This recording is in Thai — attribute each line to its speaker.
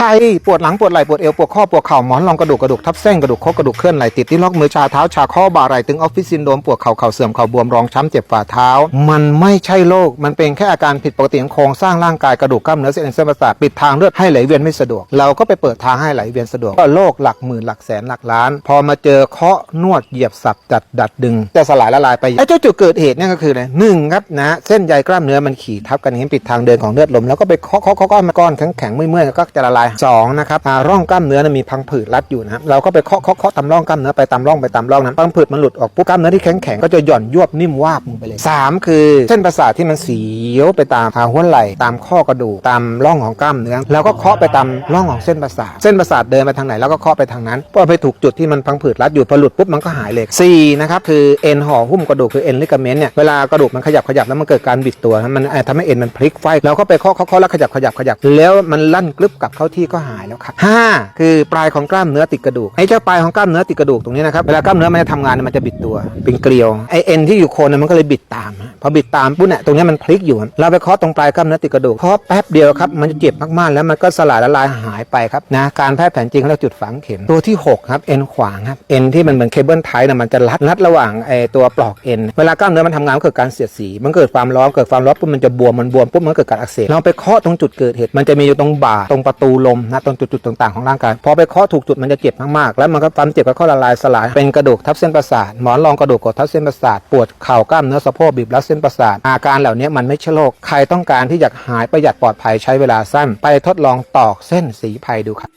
Speaker 1: ใครปวดหลังปวดไหล่ปวดเอวปวดข้อปวดเข่าหมอนรองกระดูกกระดูกทับเส้นกระดูกข้อกระดูกเคลื่อนไหลติดที่ล็อกมือชาเท้าชาข้อบ่าไหล่ตึงออฟฟิศซินโดมปวดเข่าเข่าเสื่อมเข่าบวมรองช้ำเจ็บฝ่าเท้า มันไม่ใช่โรคมันเป็นแค่อาการผิดปกติของโครงสร้างร่างกายกระดูกกล้ามเนื้อเส้นเอ็นเส้นประสาทปิดทางเลือดให้ไหลเวียนไม่สะดวก เราก็ไปเปิดทางให้ไหลเวียนสะดวกก็โรคหลักหมื่นหลักแสนหลักล้าน พอมาเจอเคาะนวดเหยียบสับดัดดัดดึงจะสลายละลายไปไอ้เจ้าจุดเกิดเหตุเนี่ยก็คืออะไรหนึ่งครับนะเส้นใยกล้ามเนื้อมันขี่ทับกันอย่างนี้ปิดทางเดินของเลือดลมแล้วก็ไปเคาะเคาะเคาะเคาะมาก้อนแข็งๆเมื่อยๆก็จะละลายสองนะครับร่องกล้ามเนื้อนะมีพังผืดรัดอยู่นะเราก็ไปเคาะเคาะเคาะตามร่องกล้ามเนื้อไปตามร่องไปตามร่องนั้นพังผืดมันหลุดออกปุ๊บกล้ามเนื้อที่แข็งแข็งก็จะหย่อนยวบนิ่มวาบลงไปเลยสามคือเส้นประสาทที่มันเสียวไปตามขาหัวไหล่ตามข้อกระดูกตามร่องของกล้ามเนื้อแล้วก็เคาะไปตามร่องของเส้นประสาทเส้นประสาทเดินไปทางไหนแล้วก็เคาะไปทางนั้นพอไปถูกจุดที่มันพังผืดรัดอยู่พอหลุดปุ๊บมันก็หายเลยสี่นะครับคือเอ็นห่อหุ้มกระดูกคือเอ็นลิกาเมนต์เนี่ยเวลากระดูกมันขยับขยับแล้วมันเกิดการบิดตัวมันทำให้เอ็นมันพลิกไฟเราก็ไปเคาะเคาะแล้วขยับขยับขยับแล้วมันลั่นกลึบกลับเข้าทที่ก็หายแล้วครับห้าคือปลายของกล้ามเนื้อติดกระดูกไอ้เจ้าปลายของกล้ามเนื้อติดกระดูกตรงนี้นะครับเวลากล้ามเนื้อมันจะทำงานมันจะบิดตัว เป็นเกลียวไอเอ็นที่อยู่โคนมันก็เลยบิดตาม พอบิดตามปุ๊บเนี่ยตรงนี้มันพลิกอยู่เราไปเคาะตรงปลายกล้ามเนื้อติดกระดูกเคาะแป๊บเดียวครับมันจะเจ็บมากๆแล้วมันก็สลายละลายหายไปครับนะการแพทย์แผนจริงเขาเรียกจุดฝังเข็มตัวที่หกครับเอ็นขวางครับเอ็นที่มันเหมือนเคเบิลไทป์นะมันจะรัดรัดระหว่างไอตัวปลอกเอ็นเวลากล้ามเนื้อมันทำงานมันเกิดการเสียดสีมันเกิดความร้อนเกิดความร้อนปุ๊บมันจะบวมมันบวมปุ๊บมันเกิดการอักเสบเราไปเคาะตรงจุดเกิดเหตุมันจะมีอยู่ตรงบ่าตรงประตูลมนะตรงจุดๆต่างๆของร่างกายพอไปเคาะถูกจุดมันจะเจ็บมากๆแล้วมันก็ความเจ็บก็เข้าละลายสลายเป็นกระดูกทับเส้นประสาทหมอนรองกระดูกกดทับเส้นประสาทปวดเข่ากล้ามเนื้อสะโพกบีบรัดเส้นประสาทอาการเหล่านี้มันไม่ใช่โรคใครต้องการที่อยากหายประหยัดปลอดภัยใช้เวลาสั้น ไปทดลองตอกเส้นสีไผ่ดูครับ